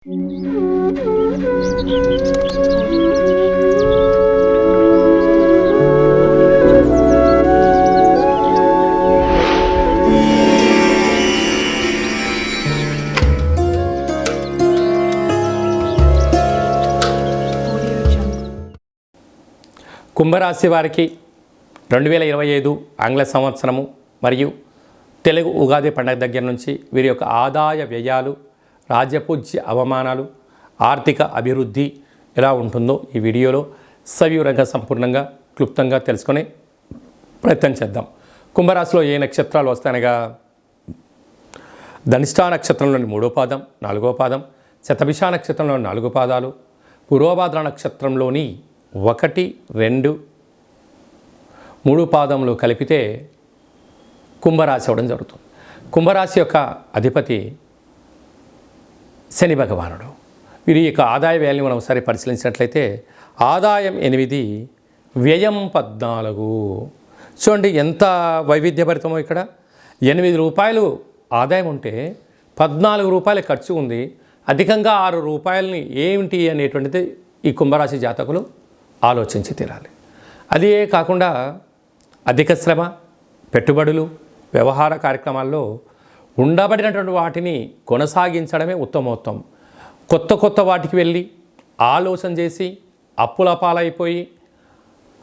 కుంభరాశి వారికి రెండు వేల ఇరవై ఐదు ఆంగ్ల సంవత్సరము మరియు తెలుగు ఉగాది పండగ దగ్గర నుంచి వీరి యొక్క ఆదాయ వ్యయాలు రాజ్యపూజ్య అవమానాలు ఆర్థిక అభివృద్ధి ఎలా ఉంటుందో ఈ వీడియోలో సవివరంగా సంపూర్ణంగా క్లుప్తంగా తెలుసుకునే ప్రయత్నం చేద్దాం. కుంభరాశిలో ఏ నక్షత్రాలు వస్తాయనగా? ధనిష్టా నక్షత్రంలోని మూడో పాదం నాలుగో పాదం శతభిష నక్షత్రంలోని నాలుగు పాదాలు పూర్వభాద్ర నక్షత్రంలోని ఒకటి రెండు మూడు పాదములు కలిపితే కుంభరాశి అవ్వడం జరుగుతుంది. కుంభరాశి యొక్క అధిపతి శని భగవానుడు. వీరి యొక్క ఆదాయ వ్యయాన్ని మనం ఒకసారి పరిశీలించినట్లయితే ఆదాయం ఎనిమిది వ్యయం పద్నాలుగు. చూడండి ఎంత వైవిధ్యభరితమో ఇక్కడ. ఎనిమిది రూపాయలు ఆదాయం ఉంటే పద్నాలుగు రూపాయల ఖర్చు ఉంది. అధికంగా ఆరు రూపాయలని ఏమిటి అనేటువంటిది ఈ కుంభరాశి జాతకులు ఆలోచించి తీరాలి. అదే కాకుండా అధిక శ్రమ పెట్టుబడులు వ్యవహార కార్యక్రమాల్లో ఉండబడినటువంటి వాటిని కొనసాగించడమే ఉత్తమోత్తమం కొత్త కొత్త వాటికి వెళ్ళి ఆలోచన చేసి అప్పుల పాలైపోయి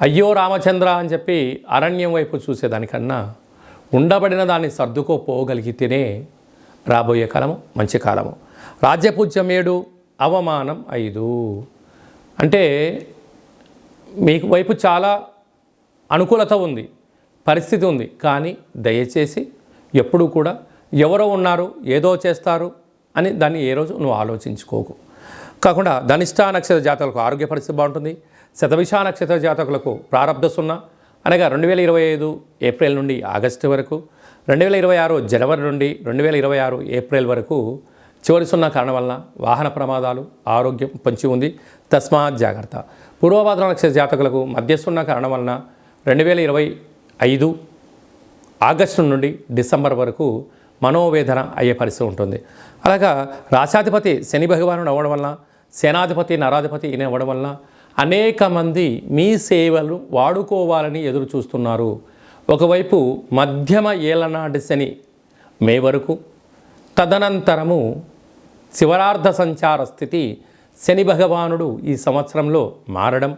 అయ్యో రామచంద్ర అని చెప్పి అరణ్యం వైపు చూసేదానికన్నా ఉండబడిన దాన్ని సర్దుకోపోగలిగితేనే రాబోయే కాలము మంచి కాలము. రాజ్యపూజ్యం ఏడు అవమానం ఐదు. అంటే మీకు వైపు చాలా అనుకూలత ఉంది పరిస్థితి ఉంది. కానీ దయచేసి ఎప్పుడూ కూడా ఎవరో ఉన్నారు ఏదో చేస్తారు అని దాన్ని ఏ రోజు నువ్వు ఆలోచించుకోకు. కాకుండా ధనిష్టా నక్షత్ర జాతకులకు ఆరోగ్య పరిస్థితి బాగుంటుంది. శతవిషా నక్షత్ర జాతకులకు ప్రారంభ సున్నా అనగా రెండు వేల ఇరవై ఐదు ఏప్రిల్ నుండి ఆగస్టు వరకు రెండు వేల ఇరవై ఆరు జనవరి నుండి రెండు వేల ఇరవై ఆరు ఏప్రిల్ వరకు చివరి సున్నా కారణం వలన వాహన ప్రమాదాలు ఆరోగ్యం పొంచి ఉంది. తస్మాత్ జాగ్రత్త. పూర్వభాద్ర నక్షత్ర జాతకులకు మధ్యస్తున్న కారణం వలన రెండు వేల ఇరవై ఐదు ఆగస్టు నుండి డిసెంబర్ వరకు మనోవేదన అయ్యే పరిస్థితి ఉంటుంది. అలాగా రాశాధిపతి శని భగవానుడు అవ్వడం వలన సేనాధిపతి నరాధిపతి ఈయన అవ్వడం వలన అనేక మంది మీ సేవలు వాడుకోవాలని ఎదురు చూస్తున్నారు. ఒకవైపు మధ్యమ ఏలనాటి శని మే వరకు తదనంతరము శివరార్ధ సంచార స్థితి శని భగవానుడు ఈ సంవత్సరంలో మారడం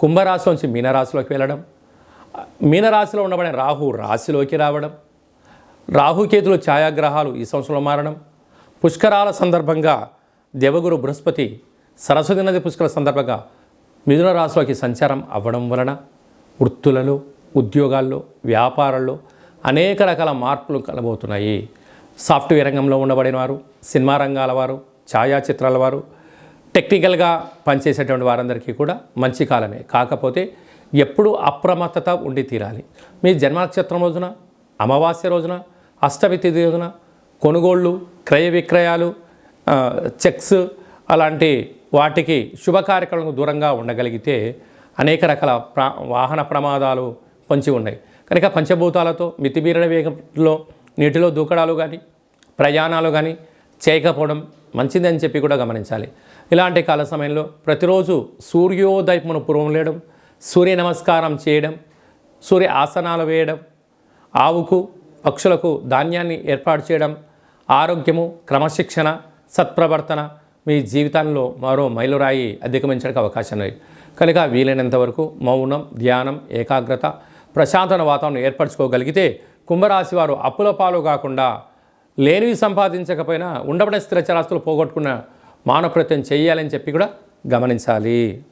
కుంభరాశి నుంచి మీనరాశిలోకి వెళ్ళడం మీనరాశిలో ఉండబడిన రాహు రాశిలోకి రావడం రాహుకేతులు ఛాయాగ్రహాలు ఈ సంవత్సరంలో మారడం పుష్కరాల సందర్భంగా దేవగురు బృహస్పతి సరస్వతి నది పుష్కర సందర్భంగా మిథున రాశిలోకి సంచారం అవ్వడం వలన వృత్తులలో ఉద్యోగాల్లో వ్యాపారాల్లో అనేక రకాల మార్పులు కలబోతున్నాయి. సాఫ్ట్వేర్ రంగంలో ఉండబడిన వారు సినిమా రంగాల వారు ఛాయాచిత్రాల వారు టెక్నికల్గా పనిచేసేటువంటి వారందరికీ కూడా మంచి కాలమే. కాకపోతే ఎప్పుడూ అప్రమత్తత ఉండి తీరాలి. మీ జన్మనక్షత్రం రోజున అమావాస్య రోజున అష్టమి తిథి రోజున కొనుగోళ్ళు క్రయ విక్రయాలు చెక్స్ అలాంటి వాటికి శుభకార్యక్రమాలకు దూరంగా ఉండగలిగితే అనేక రకాల ప్రా వాహన ప్రమాదాలు పొంచి ఉన్నాయి. కనుక పంచభూతాలతో మితిమీరిన వేగంలో నీటిలో దూకడాలు కానీ ప్రయాణాలు కానీ చేయకపోవడం మంచిదని చెప్పి కూడా గమనించాలి. ఇలాంటి కాల సమయంలో ప్రతిరోజు సూర్యోదయమును పూర్వం లేయడం సూర్య నమస్కారం చేయడం సూర్య ఆసనాలు వేయడం ఆవుకు పక్షులకు ధాన్యాన్ని ఏర్పాటు చేయడం ఆరోగ్యము క్రమశిక్షణ సత్ప్రవర్తన మీ జీవితంలో మరో మైలురాయి అధిగమించడానికి అవకాశం ఉంది కనుక వీలైనంత వరకు మౌనం ధ్యానం ఏకాగ్రత ప్రశాంతన వాతావరణం ఏర్పరచుకోగలిగితే కుంభరాశి వారు అప్పుల పాలు కాకుండా లేనివి సంపాదించకపోయినా ఉండబడిన స్థిరచరాస్తులు పోగొట్టుకున్న మానవ చేయాలని చెప్పి కూడా గమనించాలి.